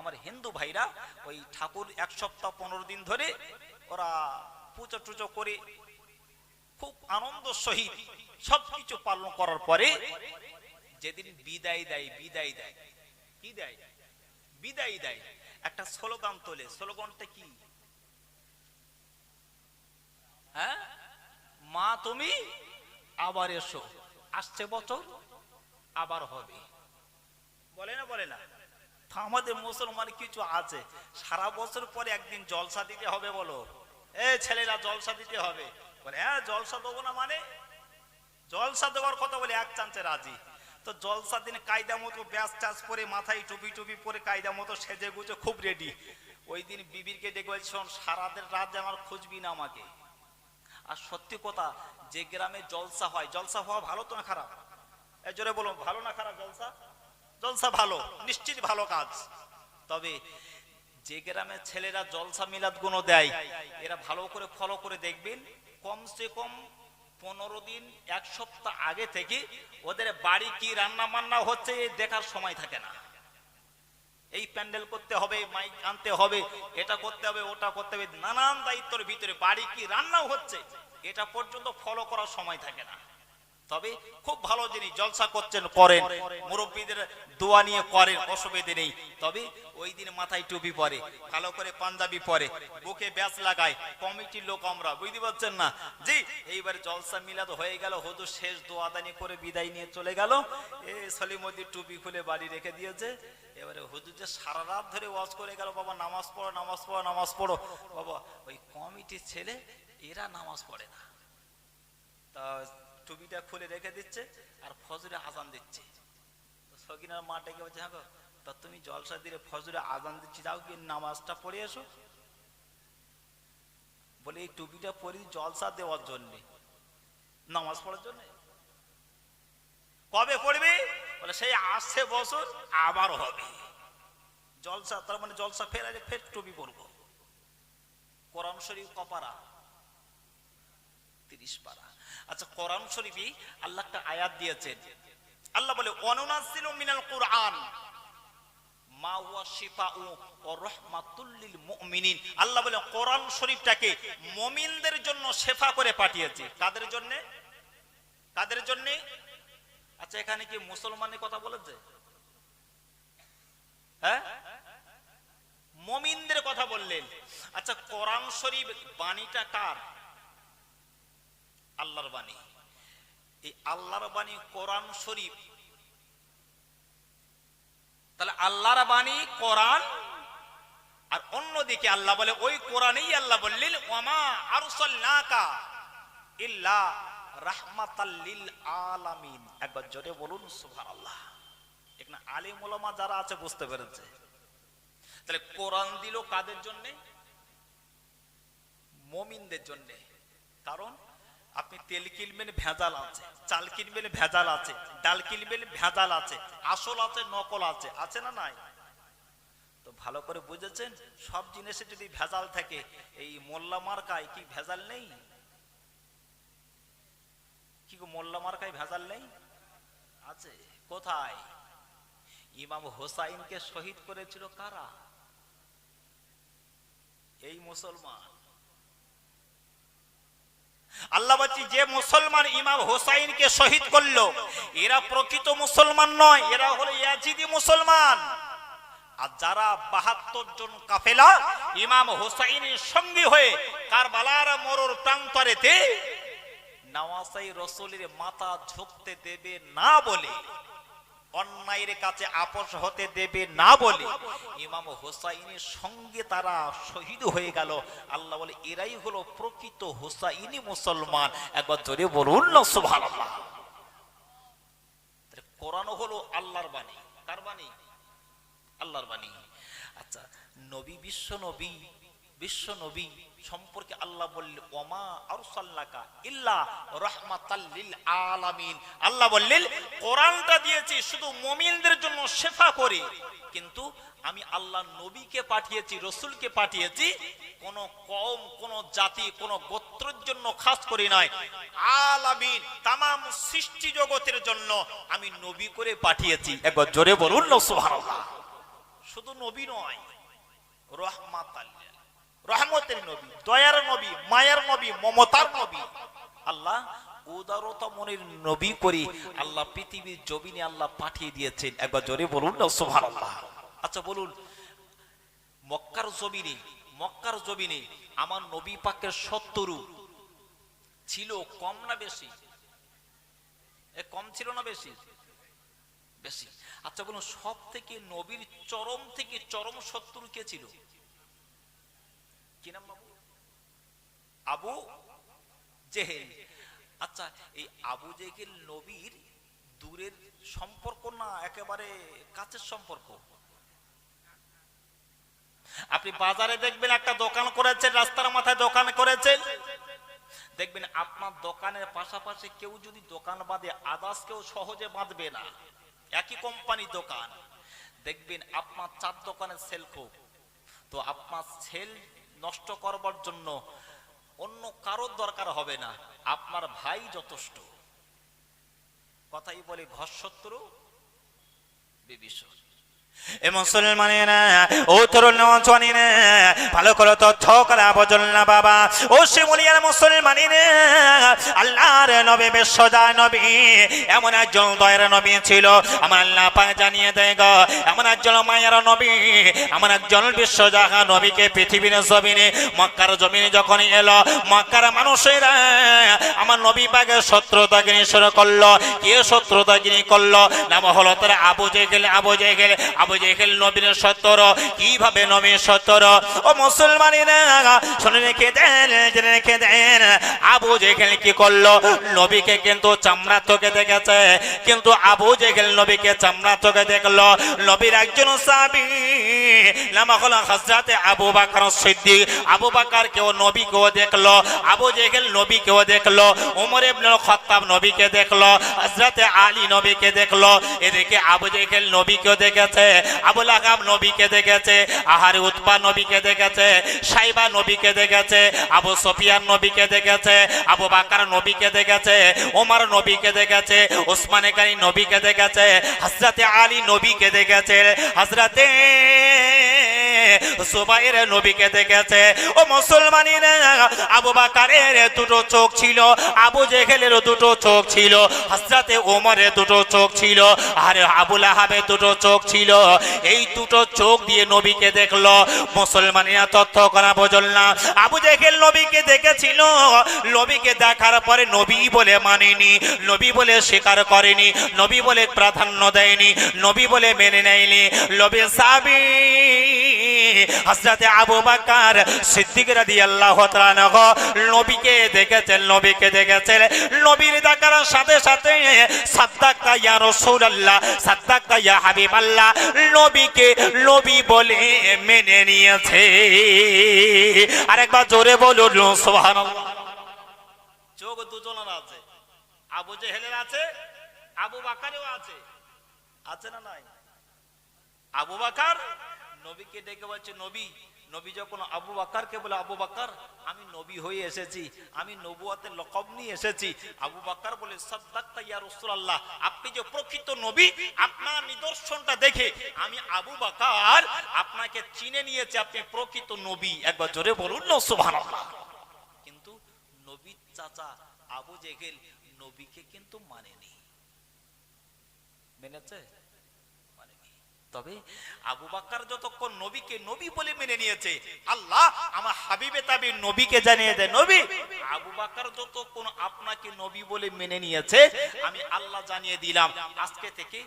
আমার হিন্দু ভাইরা ওই ঠাকুর এক সপ্তাহ পনেরো দিন ধরে ওরা পুজো টুজো করে খুব আনন্দ সহিত সবকিছু পালন করার পরে যেদিন বিদায় দেয় বিদায় দেয়। কি দেয়? বিদায় দেয়। একটা স্লোগান তোলে। স্লোগানটা কি? হ্যাঁ? মা তুমি আবার এসো। আসছে বছর, আবার হবে। বলে না বলে না? আমাদের মুসলমান কিছু আছে। সারা বছর পরে একদিন জলসা দিতে হবে বলো। এ ছেলেরা জলসা দিতে হবে। বলে হ্যাঁ জলসা দেবো না মানে? জলসা দেওয়ার কথা বলে এক চান্সে রাজি। তো জলসা দিন কায়দা মতো ব্যাস ট্যাস পরে মাথায় টুপি টুপি পরে কায়দা মতো সেজে গুজে খুব রেডি ওই দিন বিবিরকে ডেকে বলছি "শোন, সারাদের রাত আমার খুঁজবি না আমাকে। আর সত্যি কথা যে গ্রামে জলসা হয় জলসা হওয়া ভালো তো না খারাপ? জোরে বলুন ভালো না খারাপ জলসা? জলসা ভালো, নিশ্চিত ভালো কাজ। তবে যে গ্রামে ছেলেরা জলসা মিলাদ গুণ দেয়, এরা ভালো করে ফলো করে দেখবেন, কমসে কম পনেরো দিন, এক সপ্তাহ আগে থেকে ওদের বাড়ি কি রান্না বান্না হচ্ছে দেখার সময় থাকে না। এই প্যান্ডেল করতে হবে, মাইক আনতে হবে, এটা করতে হবে, ওটা করতে হবে, নানান দায়িত্বের ভিতরে বাড়ি কি রান্নাও হচ্ছে, এটা পর্যন্ত ফলো করার সময় থাকে না। তবে খুব ভালো জিনিস জলসা করছেন, করেন। মুরব্বীদের দোয়া নিয়ে করেন, অসুবিধে নেই। তবে ওই দিন মাথায় টুপি পরে ভালো করে পাঞ্জাবি পরে, বুকে ব্যাস লাগায়, কমিটির লোক আমরা, বুঝতে পারছেন না? জি, এইবার জলসা মিলাদ হয়ে গেল, হুজুর শেষ দোয়াদানি করে বিদায় নিয়ে চলে গেল। এ সলিমদি টুপি খুলে বাড়ি রেখে দিয়েছে। এবারে হুজুর যে সারা রাত ধরে ওয়াজ করে গেল, বাবা নামাজ পড়ো নামাজ পড়ো নামাজ পড়ো। বাবা, ওই কমিটির ছেলে, এরা নামাজ পড়ে না। তা টুপিটা খুলে রেখে দিচ্ছে আর ফজরে আজান দিচ্ছে। সকিনার মা ডেকে বলছে হ্যাঁ তা তুমি জলসা দিলে ফজরে আজান দিচ্ছি, যাও কি নামাজটা পড়ে এসো। বলে, এই টুপিটা পরি জলসা দেওয়ার জন্য, নামাজ পড়ার জন্য। কবে পড়বে? বলে, সেই আসছে বছর আবার হবে। জলসা, তার মানে জলসা ফের আগে ফের টুপি পরবো। কোরআন শরীফ কপারা তিরিশ পারা। আচ্ছা কোরআন শরীফে আল্লাহ একটা আয়াত দিয়েছেন। আল্লাহ বলে অনুনাসিল মিনাল কোরআন। মা হুয়া লিল মুমিনিন। আল্লাহ বলে, কোরআন শরীফটাকে মুমিনদের জন্য করে পাঠিয়েছে। কাদের জন্য? কাদের জন্য? আচ্ছা এখানে কি মুসলমানের কথা বলেছে? হ্যাঁ? মমিনদের কথা বললেন। আচ্ছা কোরআন শরীফ বাণীটা কার? আল্লাহর বাণী। এই আল্লাহর বাণী কোরআন শরীফ। তাহলে আল্লাহর বাণী কোরআন, আর অন্যদিকে আল্লাহ বলে, ওই কোরআনেই আল্লাহ বললেন ওমা আরসালনাকা ইল্লা রাহমাতাল লিল আলামিন। একবার জোরে বলুন, সুবহানাল্লাহ। এখানে আলিম ওলামা যারা আছে, বুঝতে পেরেছে। তাহলে কোরআন দিল কাদের জন্য? মমিনদের জন্য। কারণ আপনি তেল কিনবেন, ভেজাল আছে। চাল কিনবেন, ভেজাল আছে। ডাল কিনবেন, ভেজাল আছে। আসল আছে, নকল আছে। আছে না নাই? তো ভালো করে বুঝেছেন? সব জিনিসে যদি ভেজাল থাকে, এই মোল্লা মার্কায় কি ভেজাল নেই? কি মোল্লা মার্কায় ভেজাল নেই? আছে। কোথায়? ইমাম হোসাইনকে শহীদ করেছিল কারা? এই মুসলমান। আল্লাহ বলছি, যে মুসলমান ইমাম হোসাইনকে শহীদ করল, এরা প্রকৃত মুসলমান নয়, এরা হলো ইয়াজিদি মুসলমান। আর যারা বাহাত্তর জন কাফেলা ইমাম হোসাইনের সঙ্গী হয়ে কারবালার মরুর প্রান্তরেতে নওয়াসাই রসুলের মাথা ঝুঁকতে দেবে না বলে অন্যায়ের কাছে আপোষ হতে দেবে না বলে ইমাম হোসাইনের সঙ্গে তারা শহীদ হয়ে গেল। আল্লাহ বলে, এরাই হলো প্রকৃত হোসাইনি মুসলমান। একবার জোরে বলুন না তাহলে কোরআন হলো আল্লাহর বাণী। কার বাণী? আল্লাহর বাণী। আচ্ছা নবী বিশ্ব নবী বিশ্ব নবী সম্পর্কে আল্লাহ বললেন, ওমা আরসাল্লাকা ইল্লা লিল আলামিন। আল্লাহ বললেন, কোরআনটা দিয়েছি শুধু মুমিনদের জন্য শেফা করে, কিন্তু আমি আল্লাহ নবীকে পাঠিয়েছি, রসুলকে পাঠিয়েছি, কোন কম কোন জাতি, কোন গোত্রের জন্য খাস করি আলামিন তামাম সৃষ্টি জগতের জন্য আমি নবী করে পাঠিয়েছি। একবার জোরে বলুন শুধু নবী নয় রহমাত রহমতের নবী, দয়ার নবী, মায়ের নবী, মমতার নবী। আল্লাহ, উদারতা নবী করে আল্লাহ পৃথিবীর জমিনে আল্লাহ পাঠিয়ে দিয়েছেন। একবার জোরে বলুন না, সুবহানাল্লাহ। আচ্ছা বলুন, মক্কার জমিনে মক্কার জমিনে আমার নবী পাকের সত্তরু ছিল কম না বেশি? এ, কম ছিল না বেশি? বেশি। আচ্ছা বলুন সব থেকে নবীর চরম থেকে চরম শত্রু কে ছিল? আবু জেহেল। আচ্ছা এই আবু জেহেল নবীর দূরের সম্পর্ক না একেবারে কাছের সম্পর্ক? আপনি বাজারে দেখবেন একটা দোকান করেছেন, রাস্তার মাথায় দোকান করেছেন। দেখবেন আপনার দোকানের পাশাপাশি কেউ যদি দোকান বাঁধে আদার্স কেউ সহজে বাঁধবে না। একই কোম্পানির দোকান। দেখবেন আপনার চার দোকানের সেল খুব। তো আপনার সেল নষ্ট করবার জন্য অন্য কারোর দরকার হবে না। আপনার ভাই যথেষ্ট। কথাই বলে ঘর শত্রু বিভীষণ। এ মুসলমানেরা, ও তরুণ ভালো করে তথ্য করা বজল না বাবা। ও শিমুলিয়ার আল্লাহর নবী নবী, এমন একজন দয়ের নবী ছিল। আমার আল্লাহ পাক জানিয়ে দেয় এমন একজন মায়ের নবী, এমন একজন বিশ্বজাহা নবীকে পৃথিবীর জমিনে, মক্কার জমিনে যখন এলো, মক্কার মানুষেরা আমার নবী পাকের শত্রুতাগিনী শুরু করল। কে শত্রুতাগিনী করল? নাম হলো তারা আবু জেগেল আবু জেগেল আবু জেহেল নবীর সত্তর কীভাবে নবীর সত্তর ও মুসলমানেরা, শুনে রেখে দেন, জেনে রেখে দেন, আবু জেহেল কি করল? নবীকে কিন্তু চামড়া চোখে দেখেছে, কিন্তু আবু জেহেল নবীকে চামড়া চোখে দেখল। নবীর একজন সাবি নামা হলো হজরতে আবু বাকর সিদ্দিক। আবু বাকর কেউ নবী কেউ দেখল, আবু জেহেল নবী কেউ দেখল, উমর ইবনুল খাত্তাব নবীকে দেখল হজরতে আলী নবীকে দেখল। এদিকে আবু জেহেল নবীকেও দেখেছে আবুল আকাব নবীকে দেখেছে, আহার উৎপা নবীকে দেখেছে, সাইবা নবীকে দেখেছে, আবু সফিয়ান নবীকে দেখেছে, আবু বাকার নবীকে দেখেছে, ওমর নবীকে দেখেছে, ওসমানে কারি নবীকে দেখেছে হজরতে আলী নবীকে দেখেছে হজরতে সুবাইর নবীকে দেখেছে। ও মুসলমানিরা আবু বাকারের দুটো চোখ ছিল, আবু জেহেলের দুটো চোখ ছিল হজরতে ওমরের দুটো চোখ ছিল, আর আবুল দুটো চোখ ছিল। এই দুটো চোখ দিয়ে নবীকে দেখল। তথ্য করা বোঝল না। আবু জেহেল নবীকে দেখেছিল। নবীকে দেখার পরে নবী বলে মানেনি, নবী বলে স্বীকার করেনি, নবী বলে প্রাধান্য দেয়নি, নবী বলে মেনে নেয়নি। নবী সাবি হযরতে আবু বকর সিদ্দিক নবীকে দেখেছেন নবীকে দেখেছেন। নবীর দেখার সাথে সাথে ইয়া ইয়া নবীকে নবী বলে মেনে নিয়েছে। আরেকবার জোরে বলুন চোখ দুজনের আছে। আবু জেহেলের আছে, আবু আছে। আছে না নাই? আবু নবীকে ডেকে বলছে, নবী নবী যখন আবু বাকারকে বলে, আবু বাকার আমি নবী হয়ে এসেছি, আমি নবুয়াতের লকব নিয়ে এসেছি। আবু বাকার বলে সাদ্দাক্তা ইয়া রাসূলুল্লাহ, আপনি যে প্রকৃত নবী, আপনার নিদর্শনটা দেখে আমি আবু বাকার আপনাকে চিনে নিয়েছি, আপনি প্রকৃত নবী। একবার জোরে বলুন না, সুবহানাল্লাহ। কিন্তু নবীর চাচা আবু জেহেল নবীকে কিন্তু মানেনি। মেনেছে। তবে আবু বাক্কার যতক্ষণ নবীকে নবী বলে মেনে নিয়েছে, আল্লাহ আমার হাবিবে তাবি নবীকে জানিয়ে দেয়, নবী, আবু বাক্কার যতক্ষণ আপনাকে নবী বলে মেনে নিয়েছে, আমি আল্লাহ জানিয়ে দিলাম। আজকে থেকে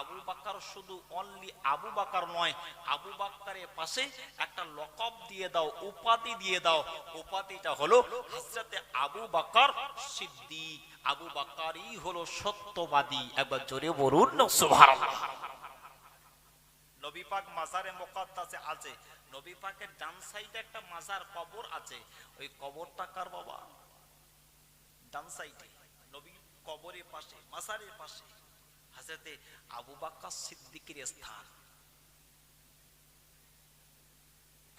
আবু বাক্কার শুধু অনলি আবু বাক্কার নয়, আবু বাক্কারের পাশে একটা লকব দিয়ে দাও, উপাধি দিয়ে দাও। উপাধিটা হলো হযরতে আবু বাক্কার সিদ্দিক। আবু বাক্কারই হলো সত্যবাদী। একবার জোরে বলুন, সুবহানাল্লাহ। নবী পাক মাজারে মোকাদ্দাসে আছে। নবী পাকের ডান সাইডে একটা মাজার কবর আছে। ওই কবরটা কার বাবা? ডান সাইডে। নবী কবরের পাশে, মাজারের পাশে। হাজরতে আবু বাক্কা সিদ্দিকের স্থান।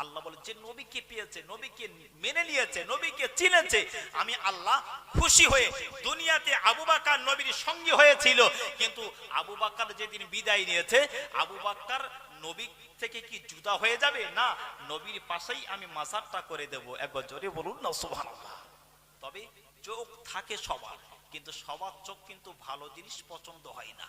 আল্লাহ বলে, যে নবীকে পেয়েছে, নবীকে মেনে নিয়েছে, নবীকে চিনেছে, আমি আল্লাহ খুশি হয়ে দুনিয়াতে আবু বাক্কার নবীর সঙ্গী হয়েছিল। কিন্তু আবু বাক্কার যেদিন বিদায় নিয়েছে, আবু বাক্কার নবী থেকে কি জুদা হয়ে যাবে? না, নবীর পাশেই আমি মাজারটা করে দেব। একবার জোরে বলুন না, সুবহানাল্লাহ। তবে চোখ থাকে সবার, কিন্তু সবার চোখ কিন্তু ভালো জিনিস পছন্দ হয় না।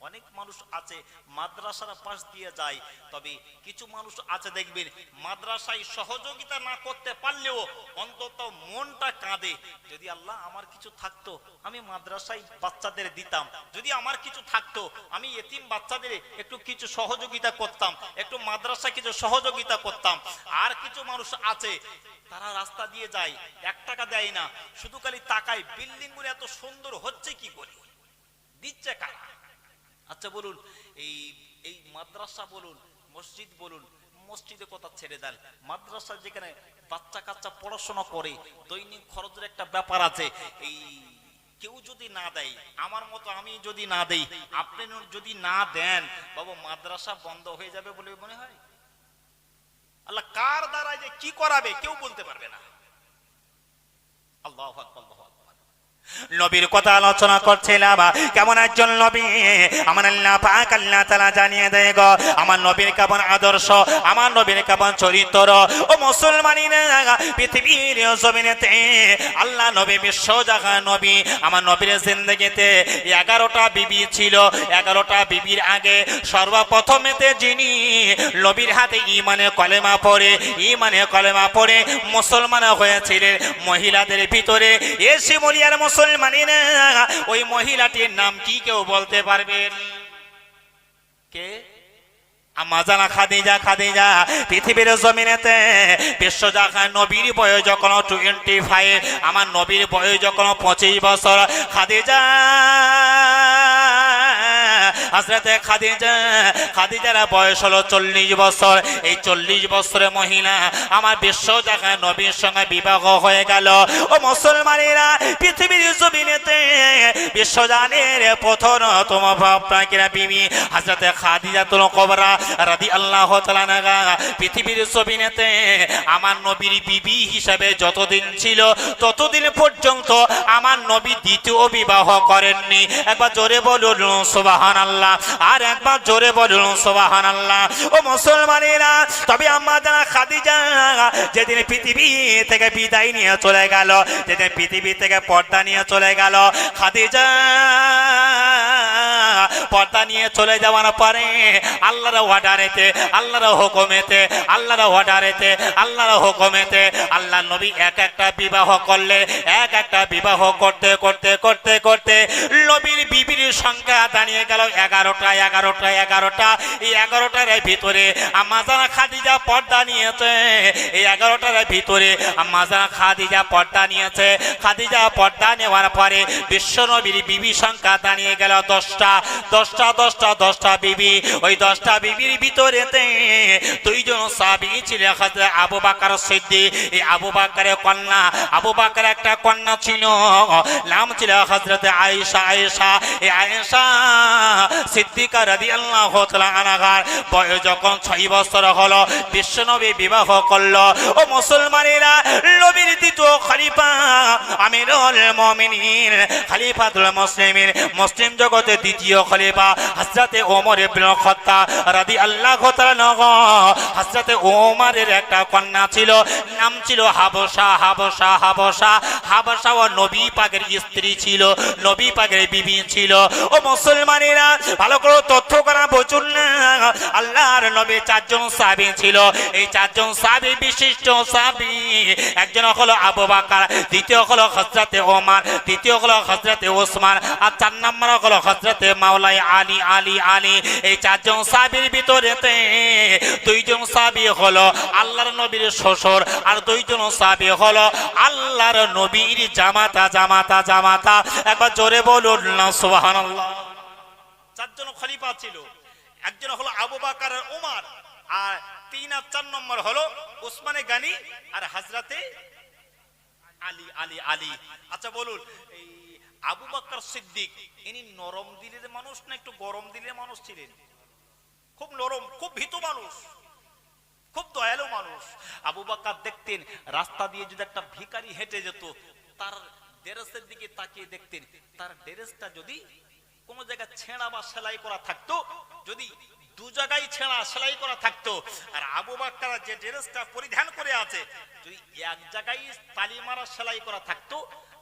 অনেক মানুষ আছে, মাদ্রাসার পাশ দিয়ে যায়, তবে কিছু মানুষ আছে দেখবেন, মাদ্রাসায় সহযোগিতা না করতে পারলেও অন্তত মনটা কাঁদে। যদি আল্লাহ আমার কিছু থাকতো, আমি মাদ্রাসায় বাচ্চাদের দিতাম। যদি আমার কিছু থাকতো, আমি এতিম বাচ্চাদের একটু কিছু সহযোগিতা করতাম, একটু মাদ্রাসায় কিছু সহযোগিতা করতাম। আর কিছু মানুষ আছে, তারা রাস্তা দিয়ে যায়, এক টাকা দেয় না, শুধু খালি তাকায় বিল্ডিংগুলো এত সুন্দর হচ্ছে কি করে? দিচ্ছে কারা? আচ্ছা বলুন, এই এই মাদ্রাসা বলুন, মসজিদ বলুন, মসজিদে কথা ছেড়ে দেন। মাদ্রাসা যেখানে বাচ্চা কাচ্চা পড়াশোনা করে, দৈনিক খরচের একটা ব্যাপার আছে। এই, কেউ যদি না দেয়, আমার মতো আমি যদি না দেই, আপনি যদি না দেন, বাবু মাদ্রাসা বন্ধ হয়ে যাবে বলে মনে হয়? আল্লাহ কার দ্বারা যে কি করাবে, কেউ বলতে পারবে না। আল্লাহ আল্লাহু। নবীর কথা আলোচনা করছিলাম কেমন একজন নবী? আমার আল্লাহ পাক আল্লাহ তাআলা জানিয়ে দেয় গো, আমার নবীর কেমন আদর্শ, আমার নবীর কেমন চরিত্র? ও মুসলমানিনা পৃথিবীর জমিনেতে আল্লাহ নবী বিশ্ব জাগা নবী, আমার নবীর জিন্দগিতে এগারোটা বিবি ছিল। এগারোটা বিবির আগে সর্বপ্রথমেতে যিনি নবীর হাতে ইমানে কলেমা পড়ে ইমানে কলেমা পড়ে মুসলমান হয়েছিলেন। মহিলাদের ভিতরে এ শিমলিয়ার মুসলমানিনা ওই মহিলাটির নাম কি কেউ বলতে পারবেন কে? আমাজানা খাদিজা খাদিজা, পৃথিবীর জমিনেতে বিশ্ব জাগায় নবীর বয়স যখন টোয়েন্টি ফাইভ আমার নবীর বয়স যখন পঁচিশ বছর, খাদিজা হাজরাতে খাদিজা, খাদিজার বয়স হলো চল্লিশ বছর। এই চল্লিশ বছরের মহিলা আমার বিশ্ব জাগায় নবীর সঙ্গে বিবাহ হয়ে গেল। ও মুসলমানেরা, পৃথিবীর জমিনেতে বিশ্বজানের প্রথম তোমার আপনাকে বিবি হাজরাতে খাদিজা তুল কবরা রাদি আল্লাহ তালানাগা পৃথিবীর জমিনেতে আমার নবীর বিবি হিসাবে যতদিন ছিল, ততদিন পর্যন্ত আমার নবী দ্বিতীয় বিবাহ করেননি। একবার জোরে বলুন সোবাহান আল্লাহ আর একবার জোরে বলুন সোবাহান আল্লাহ ও মুসলমানেরা, তবে আমার যারা খাদিজা, যেদিন পৃথিবী থেকে বিদায় নিয়ে চলে গেল, যেদিন পৃথিবী থেকে পর্দা নিয়ে চলে গেল, খাদিজা পর্দা নিয়ে চলে যাওয়ার পরে আল্লাহর অর্ডারেতে, আল্লাহর হুকুমেতে, আল্লাহর অর্ডারেতে, আল্লাহর হুকুমেতে আল্লাহ নবী এক একটা বিবাহ করলে, এক একটা বিবাহ করতে করতে করতে করতে নবীর বিবির সংখ্যা দাঁড়িয়ে গেল এগারোটা এগারোটা এগারোটা। এই এগারোটার ভিতরে আমাজানা খাদিজা পর্দা নিয়েছে। এই এগারোটার ভিতরে আমাজানা খাদিজা পর্দা নিয়েছে। খাদিজা পর্দা নেওয়ার পরে বিশ্ব নবীর বিবি সংখ্যা দাঁড়িয়ে গেল দশটা। দশটা দশটা দশটা বিবি, ওই দশটা বিবির ভিতরেতে দুইজন সাবি ছিল আবু বাকার সিদ্দি এই আবু বাকারের কন্যা, আবু বাকার একটা কন্যা ছিল, নাম ছিল হযরত আয়েশা আয়েশা। এই আয়েশা সিদ্দিকা রাদিয়াল্লাহু তাআলা আনহার বয়স যখন ছয় বছর হলো, বিশ্বনবী বিবাহ করল। ও মুসলমানেরা, নবীর দ্বিতীয় খলিফা, আমিরুল মুমিনিন, খলিফাতুল মুসলিমিন, মুসলিম জগতে দ্বিতীয় খলিফা। হযরতে ওমর ইবনে রাদিয়াল্লাহু তাআলা ওমরের একটা কন্যা ছিল, নাম ছিল হাবশা হাবশা হাবশা হাবশা ও নবী পাকের স্ত্রী ছিল, নবী পাকের বিবি ছিল। ও মুসলমানেরা, ভালো করে তথ্য করা বুঝুন না, আল্লাহর নবী চারজন সাহাবী ছিল। এই চারজন সাহাবী বিশিষ্ট সাহাবী, একজন হলো আবু দ্বিতীয় হলো হযরতে ওমর তৃতীয় হলো হযরতে ওসমান, আর চার নম্বর হলো মাওলাই আলী আলী আলী এই চারজন সাহাবীর ভিতরেতে দুইজন সাহাবী হলো আল্লাহর নবীর শ্বশুর আর দুইজন সাহাবী হলো আল্লাহর নবীর জামাতা জামাতা জামাতা। একবার জোরে বলুন না, সুবহানাল্লাহ। চারজন খলিফা ছিল। একজন হলো আবু বাকার উমার। আর তিন আর চার নম্বর হলো ওসমানে গানি আর হাজরাতে আলী আলী আলী। আচ্ছা বলুন, এই আবু বাক্কার সিদ্দিক, ইনি নরম দিলের মানুষ না একটু গরম দিলের মানুষ ছিলেন? খুব নরম, খুব ভীত মানুষ, খুব দয়ালু মানুষ। আবু বাক্কার দেখতেন, রাস্তা দিয়ে যদি একটা ভিখারি হেঁটে যেত, তার ড্রেসের দিকে তাকিয়ে দেখতেন, তার ড্রেসটা যদি কোন জায়গায় ছেঁড়া বা সেলাই করা থাকতো, যদি দু জায়গায় ছেঁড়া, সেলাই করা থাকতো, আর আবু বাক্কার যে ড্রেসটা পরিধান করে আছে, যদি এক জায়গায় তালি মারা সেলাই করা থাকতো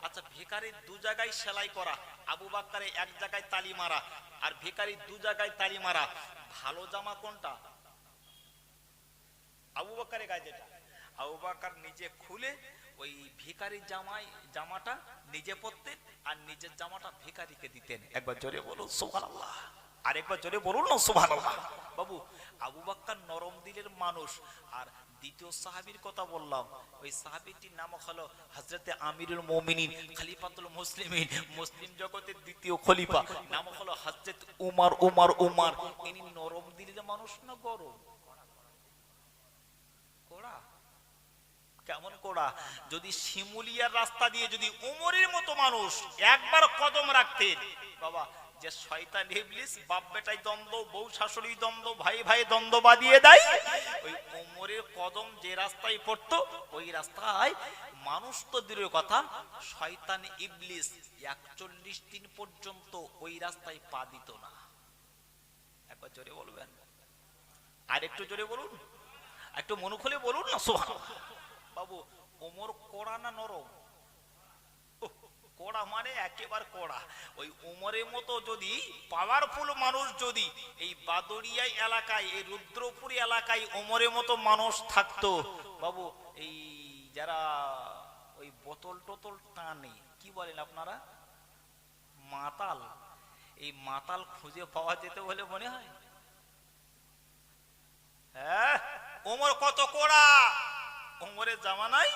আচ্ছা ভিকারির দু জায়গায় সেলাই করা, আবু বাক্কারে এক জায়গায় তালি মারা, আর ভিকারির দু জায়গায় তালি মারা, ভালো জামা কোনটা? আবু বাক্কারে গায়ে যেটা। আবু বাক্কার নিজে খুলে ওই ভিকারি জামাই, জামাটা নিজে পরতেন আর নিজের জামাটা ভিকারিকে দিতেন। একবার জোরে বলুন, সুবহানাল্লাহ। আর একবার জোরে বলুন না, সুবহানাল্লাহ। বাবু, আবু বাক্কার নরম দিলের মানুষ, আর দ্বিতীয় সাহাবীর কথা বললাম। ওই সাহাবীটির নাম হলো হযরতে আমিরুল মুমিনিন, খলিফাতুল মুসলিমিন, মুসলিম জগতের দ্বিতীয় খলিফা। নাম হলো হযরত উমর উমর উমর। ইনি নরম দিলের মানুষ না গরম? কোড়া? কেমন কোড়া? যদি শিমুলিয়ার রাস্তা দিয়ে যদি উমরের মতো মানুষ একবার কদম রাখতেন, বাবা যে শয়তান ইবলিস বাপ বেটাই দ্বন্দ্ব, বউ শাশুড়ি দ্বন্দ্ব, ভাই ভাই দ্বন্দ্ব বাদিয়ে দেয়। ওই উমরের কদম যে রাস্তায় পড়তো, ওই রাস্তায় মানুষ তো দূরের কথা, শয়তান ইবলিস একচল্লিশ দিন পর্যন্ত ওই রাস্তায় পা দিত না। একবার জোরে বলবেন? আর একটু জোরে বলুন? একটু মন খুলে বলুন না সোহা বাবু ওমর কোড়া না নরম? কোড়া মানে একেবারে কোড়া। ওই ওমরের মতো যদি পাওয়ারফুল মানুষ যদি, এই বাদরিয়া এলাকায়, এই রুদ্রপুরী এলাকায় ওমরের মতো মানুষ থাকতো, বাবু, এই যারা ওই বোতল টোতল টানে, কি বলেন আপনারা? মাতাল। এই মাতাল খুঁজে পাওয়া যেতে বলে মনে হয়। হ্যাঁ? ওমর কত কোড়া? ওমরের জামানাই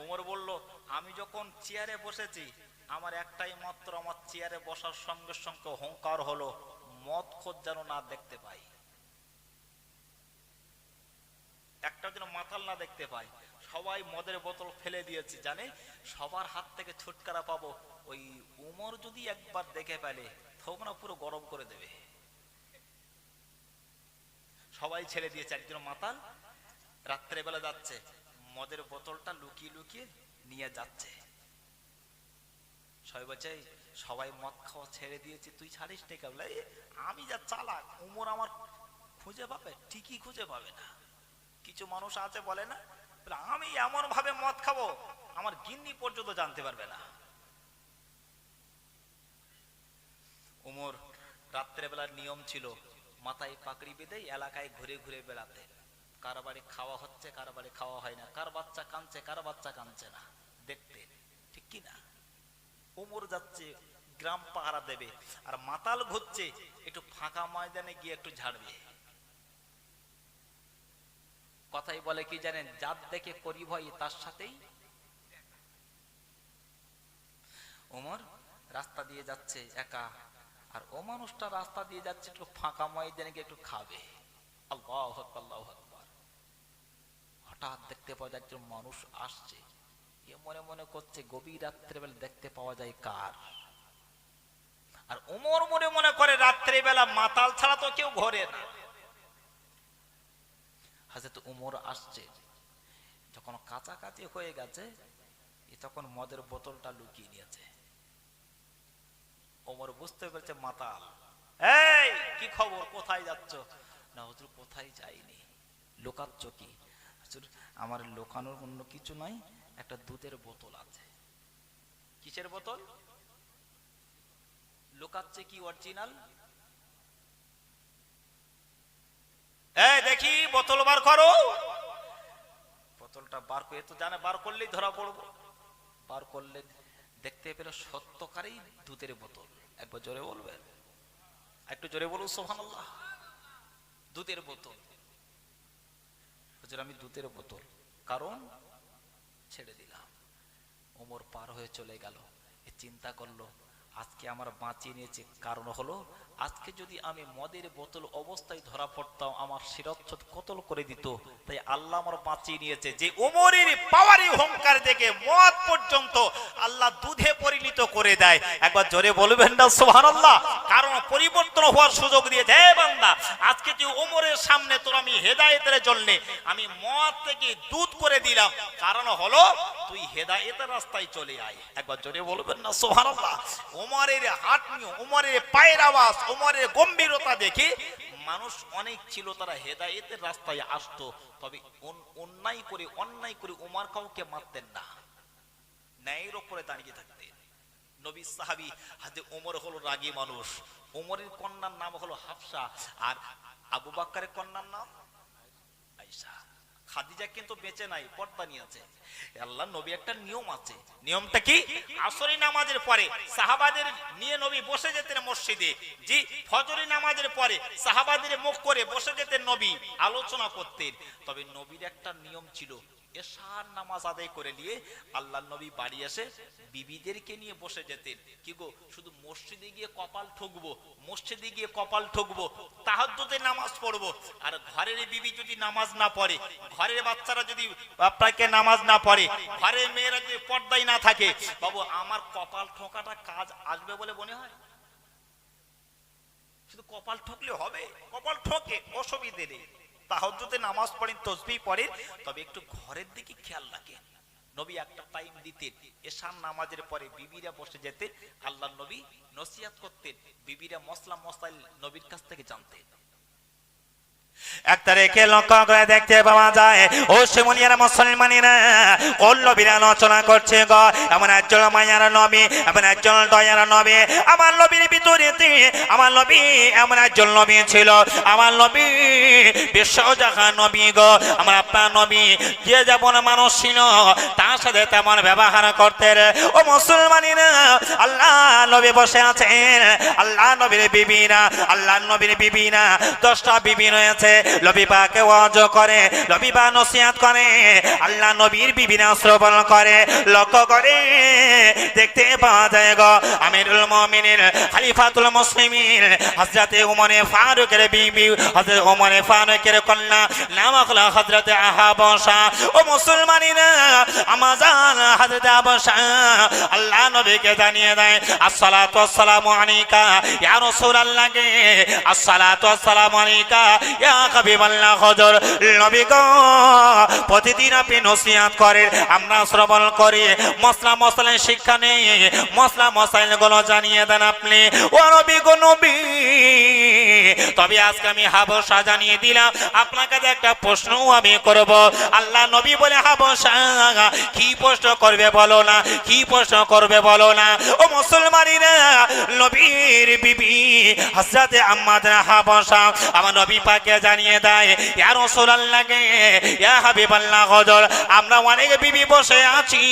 ওমর বলল, আমি যখন চেয়ারে বসেছি আমার একটাই মাত্র আমার চেয়ারে বসার সঙ্গে সঙ্গে হংকার হলো, মদ খোঁজ যেন না দেখতে পাই। একটা যেন মাতাল না দেখতে পাই। সবাই মদের বোতল ফেলে দিয়েছি, জানে? সবার হাত থেকে ছুটকারা পাবো। ওই উমর যদি একবার দেখে পেলে তোমরা পুরো গরম করে দেবে। সবাই ছেড়ে দিয়েছে, একজন মাতাল রাত্রে বেলা যাচ্ছে, মদের বোতলটা লুকিয়ে লুকিয়ে নিয়ে যাচ্ছে। সবাই বলছে "এই, সবাই মদ খাওয়া ছেড়ে দিয়েছে তুই ছাড়িস নি কেবল? আমি যা চালাক উমর আমার খুঁজে পাবে? ঠিকই খুঁজে পাবে না। কিছু মানুষ আছে বলে না আমি এমন ভাবে মদ খাব আমার গিন্নি পর্যন্ত জানতে পারবে না। উমর রাত্রেবেলার নিয়ম ছিল মাথায় পাকড়ি বেঁধে এলাকায় ঘুরে ঘুরে বেড়াতে। কার বাড়ি খাওয়া হচ্ছে কার বাড়ি খাওয়া হয় না কার বাচ্চা কাঁদছে কার বাচ্চা কাঁদছে না দেখতে। ঠিক কি না? উমর যাচ্ছে, গ্রাম পাহারা দেবে। আর মাতাল ঘুরছে, একটু ফাঁকা ময়দানে গিয়ে একটু ঝাড়বে কথাই বলে কি জানেন যার দেখে করি ভয় তার সাথেই। ওমর রাস্তা দিয়ে যাচ্ছে একা, আর ও মানুষটা রাস্তা দিয়ে যাচ্ছে একটু ফাঁকা ময়দানে গিয়ে একটু খাবে। আল্লাহ আল্লাহ হঠাৎ দেখতে পাওয়া একজন মানুষ আসছে। মনে মনে করছে, গভীর রাত্রেবেলা দেখতে পাওয়া যায় কার? আর ওমর মনে মনে করে রাত্রেবেলা মাতাল ছাড়া তো কেউ ঘরে না। হাজরত উমর আসছে, যখন কাছাকাছি হয়ে গেছে তখন মদের বোতলটা লুকিয়ে নিয়েছে। ওমর বুঝতে পেরেছে, মাতাল, এই, কি খবর? কোথায় যাচ্ছ? না হুজুর, কোথায় যাইনি? লোকাচ্ছ কি? আমার লোকানোর অন্য কিছু নাই একটা দুধের বোতল আছে। কিসের বোতল? লোকাচ্ছে কি অরিজিনাল দেখি, বোতল বার করো। বোতলটা বার করে তো জানে, বার করলেই ধরা পড়ব। বার করলে দেখতে পেলে সত্যকারেই দুধের বোতল। একবার জোরে বলবেন? একটু জোরে বলুন সোহানাল্লাহ দুধের বোতল। আমি দুধের বোতল। কারণ ছেড়ে দিলাম। ওমর পার হয়ে চলে গেল। চিন্তা করল আজকে আমার বাঁচিয়ে নিয়েছে কারণ হলো, আজকে যদি আমি মদের বোতল অবস্থায় ধরা পড়তাম, আমার শিরচ্ছদ কতল করে দিত। তাই আল্লাহ আমার বাঁচিয়ে নিয়েছে যে ওমরের পাওয়ারি হংকার দেখে মদ পর্যন্ত আল্লাহ দুধে পরিণত করে দেয়। একবার জোরে বলবেন না, সুবহানাল্লাহ। কারণ পরিবর্তন হওয়ার সুযোগ দিয়েছে। হে বান্দা, আজকে যে ওমরের সামনে তোর আমি হেদায়েতের জন্য আমি মদ থেকে দুধ করে দিলাম, কারণ হলো তুই হেদায়েতের রাস্তায় চলে আয়। একবার জোরে বলবেন না, সুবহানাল্লাহ। ওমরের হাট নিয়ে ওমরের পায়ের আওয়াজ ওমরের গম্ভীরতা দেখে মানুষ অনেক ছিল, তারা হেদায়েতের রাস্তায় আসতো। তবে অন্যায় করে অন্যায় করে ওমর কাউকে মারতেন না। ন্যায়ের ওপরে দাঁড়িয়ে থাকতেন। নবী সাহাবি হাতে ওমর হলো রাগী মানুষ। ওমরের কন্যার নাম হলো হাফসা, আর আবু বাক্কারের কন্যার নাম আয়েশা। খাদিজা কিন্তু বেঁচে নাই, পর্দা নিয়ে আছে। আল্লাহ নবী একটা নিয়ম আছে। নিয়মটা কি? আসরি নামাজের পরে সাহাবাদের নিয়ে নবী বসে যেতেন মসজিদে। জি ফজরি নামাজের পরে সাহাবাদের মুখ করে বসে যেতেন নবী, আলোচনা করতেন। তবে নবীর একটা নিয়ম ছিল এশার নামাজ আদায় করে নিয়ে আল্লাহ নবী বাড়ি এসে বিবিদেরকে নিয়ে বসে যেতেন। কি গো, শুধু মসজিদে গিয়ে কপাল ঠুকবো, মসজিদে গিয়ে কপাল ঠুকবো তাহাজ্জুদের নামাজ পড়ব? আর ঘরের বিবি যদি নামাজ না পড়ে, ঘরের বাচ্চারা যদি আপনাকে নামাজ না পড়ে, ঘরের মেয়েরা যদি পর্দায় না থাকে, বাবু, আমার কপাল ঠোকাটা কাজ আসবে বলে মনে হয়? শুধু কপাল ঠকলে হবে? কপাল ঠকে, অসুবিধে নেই। তাহাজ্জুদে নামাজ পড়েন, তসবিহ পড়েন, তবে একটু ঘরের দিকে খেয়াল রাখেন। নবী একটা টাইম দিতেন এশান নামাজের পরে বিবিরা বসে যেতেন আল্লাহ নবী নসিহাত করতেন, বিবিরা মশলা মশাইল নবীর কাছ থেকে জানতেন। একজন নবী নবী, আমার আমার নবী নবী যে যেমন মানুষ ছিল, তার সাথে তেমন ব্যবহার করতেন ও মুসলমানেরা, আল্লাহ নবী বসে আছেন, আল্লাহ নবীর বিবিরা, আল্লাহ নবীর বিবিরা, দশটা বিবি রয়েছে নবী পাকে ওয়াজ করে পা নসিহাত করে, আল্লাহ নবীর বিবিরা শ্রবণ করে, লক্ষ্য করে দেখতে পাওয়া যায় গো। আমিরুল মুমিনিন, খলিফাতুল মুসলিমিন, হযরতে উমরে ফারুকের বিবি, হযরত উমরে ফারুকের কন্যা, নাম হলো হযরত আহাবশা। ও মুসলমানিনা আমাজান হযরত আবশা, আল্লাহ নবীকে জানিয়ে দেয়, আসসালাতু ওয়াসসালামু আলাইকা, ইয়া রাসূলুল্লাহ কে আসসালাতু ওয়াসসালামু আলাইকা, ইয়া হাবিবাল্লাহ হযর নবী প্রতিদিন আপনি নসিহত করেন, আমরা শ্রবণ করি। মশলা মশলার শিক্ষা নেই মশলা মশাইল জানিয়ে দেন আপনি। ও নবী গো তবে আজকে আমি হাবসা জানিয়ে দিলাম, আপনার কাছে একটা প্রশ্ন আমি করব। আল্লাহ নবী বলে হাবসা কি প্রশ্ন করবে বলো না, কি প্রশ্ন করবে বলো না। ও মুসলমানিরা, নবীর বিবি, হযরতে আম্মাদ হাবসা আমার নবী পাকে জানিয়ে দেয়, ইয়া রাসূলুল্লাহকে ইয়া হাবিবাল্লাহ হযর আমরা অনেক বিবি বসে আছি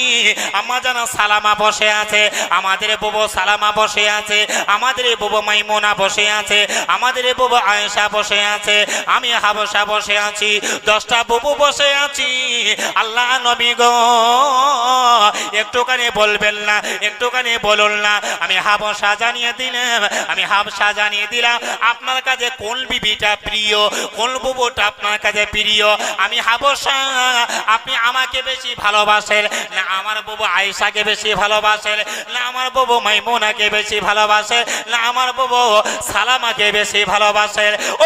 আম্মা জানা সালামা বসে আছে, আমাদের বুবু সালামা বসে আছে, আমাদের বুবু মাইমুনা বসে আছে, আমাদের বুবু আয়েশা বসে আছে, আমি হাবসা বসে আছি, দশটা বুবু বসে আছি। আল্লাহ নবী গো, একটুখানি বলবেন না, একটুখানি বলুন না। আমি হাবসা জানিয়ে দিলাম, আমি হাবসা জানিয়ে দিলাম, আপনার কাছে কোন বিবিটা প্রিয়, কোন বুবুটা আপনার কাছে প্রিয়? আমি হাবসা আপনি আমাকে বেশি ভালোবাসেন, না আমার বুবু আয়েশাকে বেশি ভালোবাসেন, না আমার বুবু মাইমুনাকে বেশি ভালোবাসেন, না আমার বুবু সালামাকে বেশি ও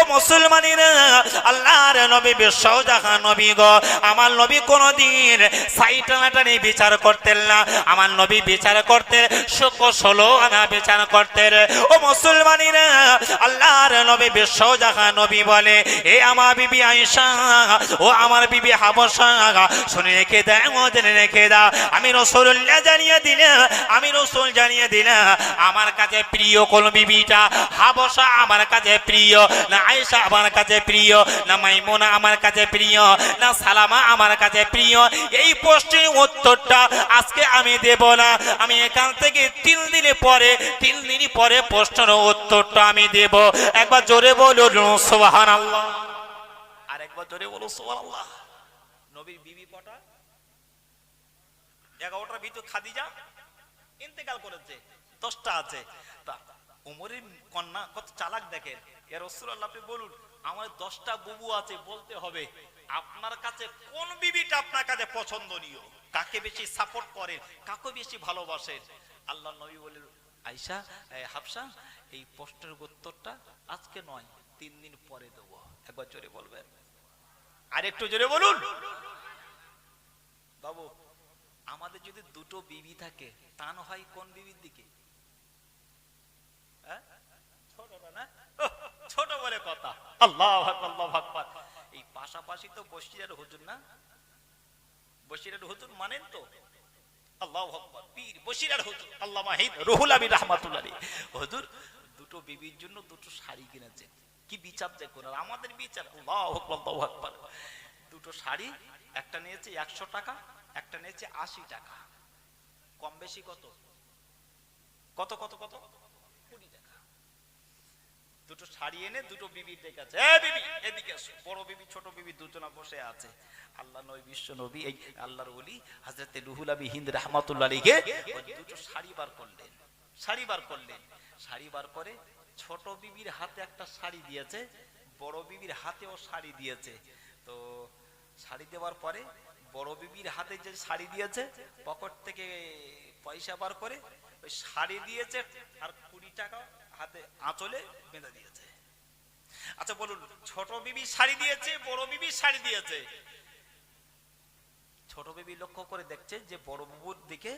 আল্লাহর নবী নবী গো, আমার নবী বিচার করতেন না। আমার নবী বিচার করতে আনা বিচার করতেন। ও আল্লাহর নবী নবী বলে, এ আমার বিবি ও আমার বিবি হাবসা শুনে রেখে দেয় জেনে রেখে দাও আমি জানিয়ে দিলাম আমি রসুল জানিয়ে দিলাম আমার কাছে প্রিয় কোন বিবিটা হাবসা আমার কাছে প্রিয় না আয়েশা আমার কাছে প্রিয়, না মাইমুনা আমার কাছে প্রিয়, না সালামা আমার কাছে প্রিয়। এই প্রশ্নের উত্তরটা আজকে আমি দেব না। আমি এখান থেকে তিন দিন পরে, তিন দিন পরে প্রশ্নের উত্তরটা আমি দেব। একবার জোরে বলুন সুবহান আল্লাহ আর একবার জোরে বলো সুবহানাল্লাহ। নবীর বিবি কটা? এগারোটার ভিতর খাদিজা ইন্তেকাল করেছে, দশটা আছে। তা উমরের কন্যা কত চালাক দেখেন এর রসুল্লাহ আপনি বলুন, আমার দশটা বুবু আছে, বলতে হবে, আপনার কাছে কোন বিবিটা আপনার কাছে পছন্দনীয়? কাকে বেশি সাপোর্ট করেন, কাকে বেশি ভালোবাসেন? আল্লাহ নবী বলেন আইসা হাফসা, এই প্রশ্নের উত্তরটা আজকে নয়, তিন দিন পরে দেবো। একবার জোরে বলবেন। আর একটু জোরে বলুন। বাবু, আমাদের যদি দুটো বিবি থাকে টান হয় কোন বিবির দিকে? হ্যাঁ? না? ছোট বলে কথা আল্লাহ আল্লাহ আকবার। এই পাশাপাশি তো বসিরার হুজুর না? বসিরার হুজুর মানেন তো? আল্লাহ আকবার। পীর বসিরার হুজুর। আল্লাহ মাহিদ রুহুল আমিন রাহমাতুল্লাহ হুজুর দুটো বিবির জন্য দুটো শাড়ি কিনেছেন। কি বিচার দেখুন আর আমাদের বিচার। আল্লাহ আল্লাহু আকবার। দুটো শাড়ি একটা নিয়েছে একশো টাকা একটা নিয়েছে আশি টাকা। কম বেশি কত? কত কত কত? দুটো শাড়ি এনে দুটো বিবি ডেকেছে এ বিবি, এদিকে বড় বিবি, ছোট বিবি দুজনা বসে আছে। আল্লাহ নবী বিশ্ব নবী, এই আল্লাহর ওলি, হযরতে রুহুল আবি হিন্দ রাহমাতুল্লাহ ওই দুটো শাড়ি বার করলেন। শাড়ি বার করলেন। শাড়ি বার করে ছোট বিবির হাতে একটা শাড়ি দিয়েছে, বড় বিবির হাতেও শাড়ি দিয়েছে। তো শাড়ি দেওয়ার পরে বড় বিবির হাতে যে শাড়ি দিয়েছে, পকেট থেকে পয়সা বার করে ওই শাড়ি দিয়েছে আর কুড়ি টাকা হাতে আঁচলে বেঁধে দিয়েছে। আচ্ছা বলুন, ছোট বিবি শাড়ি দিয়েছে, বড় বিবি শাড়ি দিয়েছে? ছোট বিবি লক্ষ্য করে দেখছে যে বড় বাবুর দিকে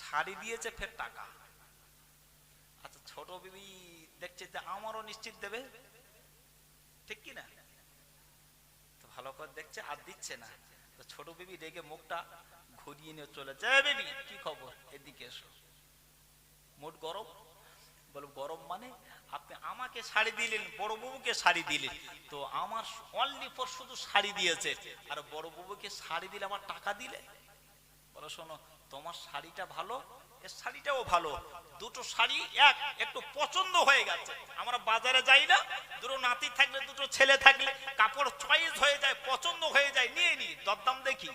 শাড়ি দিয়েছে ফের টাকা। আচ্ছা ছোট বিবি দেখছে যে আমারও নিশ্চিত দেবে। ঠিক কি না? তো ভালো করে দেখছে আর দিচ্ছে না। তো ছোট বিবি রেগে মুখটা ঘুরিয়ে নিয়ে চলে যায় বেবি, কি খবর? এদিকে এসো। মোট গরম? বলো, গরম মানে? আপনি আমাকে শাড়ি দিলেন, বড় বাবুকে শাড়ি দিলেন। তো আমার অনলি ফর শুধু শাড়ি দিয়েছে। আর বড় বাবুকে শাড়ি দিলে আমার টাকা দিলে? বলো, শোনো, তোমার শাড়িটা ভালো, এর শাড়িটাও ভালো। দুটো শাড়ি এক, একটু পছন্দ হয়ে গেছে। আমরা বাজারে যাই না, দুটো নাতি থাকলে, দুটো ছেলে থাকলে, কাপড় চয়েস হয়ে যায়, পছন্দ হয়ে যায়, নিয়ে নি দরদাম দেখি।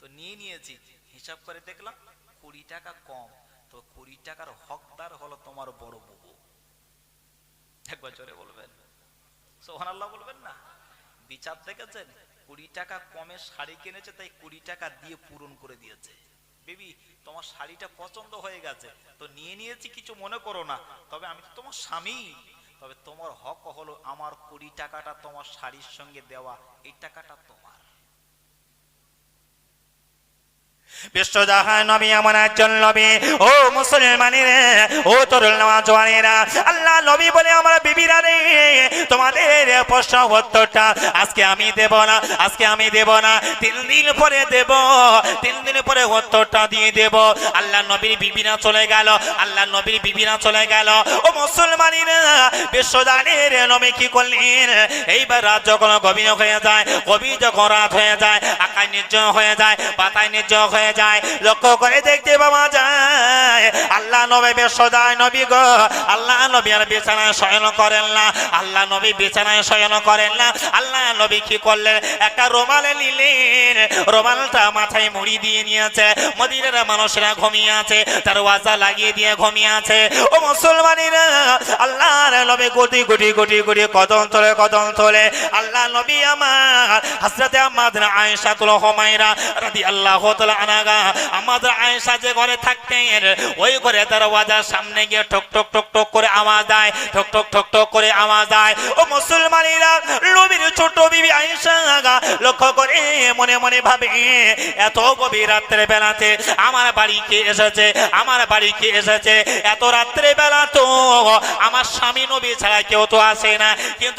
তো নিয়ে নিয়েছি, হিসাব করে দেখলাম কুড়ি টাকা কম। তো কুড়ি টাকার হকদার হলো তোমার বড় বাবু। একবার জোরে বলবেন। সোহান আল্লাহ বলবেন না? বিচার দেখেছেন? কুড়ি টাকা কমে শাড়ি কিনেছে, তাই কুড়ি টাকা দিয়ে পূরণ করে দিয়েছে। বেবি, তোমার শাড়িটা পছন্দ হয়ে গেছে, তো নিয়ে নিয়েছি, কিছু মনে করো না। তবে আমি তো তোমার স্বামী। তবে তোমার হক হলো আমার কুড়ি টাকাটা তোমার শাড়ির সঙ্গে দেওয়া, এই টাকাটা তোমার। বিশ্বজাহান নবী আল্লাহ নবীর চলে গেল, আল্লাহ নবীর চলে গেল। ও নবী কি করলেন? এইবার রাত যখন গভীর হয়ে যায়, গভীর যখন রাত হয়ে যায়, আকাশ নির্জন হয়ে যায়, পাতায় নির্জন হয়ে যায়। লক্ষ্য করে দেখতে পাওয়া যায় আল্লাহ নবী বেশদায় নবী গো। আল্লাহ নবী আর বিছানায় শয়ন করেন না। আল্লাহ নবী বিছানায় শয়ন করেন না। আল্লাহ নবী কি করলেন? একটা রোমালে নিলেন। রোমালটা মাথায় মুড়ি দিয়ে নিয়েছে। মদিনের মানুষরা ঘুমিয়ে আছে। তার ওয়াজা লাগিয়ে দিয়ে ঘুমিয়ে আছে। ও মুসলমানেরা, আল্লাহর নবী কোটি কোটি কোটি কোটি কদম তোলে কদম তোলে। আল্লাহ নবী আমার, হযরতে আমাদের আয়েশা তুল হুমায়রা রাদিয়াল্লাহু তাআলা আনাগা আমাদের আয়েশা যে ঘরে থাকতেন ওই ঘরে দরওয়াজার সামনে গিয়ে ঠক ঠক ঠক ঠক করে আওয়াজ দেয়। ঠক ঠক ঠক ঠক করে আওয়াজ দেয়। ও মুসলমানেরা ছোট বিবি লক্ষ্য করে মনে মনে ভাবে, এত গভীর রাত্রে বেলাতে আমার বাড়ি কে এসেছে? আমার বাড়ি কে এসেছে? এত রাত্রে বেলা তো আমার স্বামী নবী ছাড়া কেউ তো আসে না। কিন্তু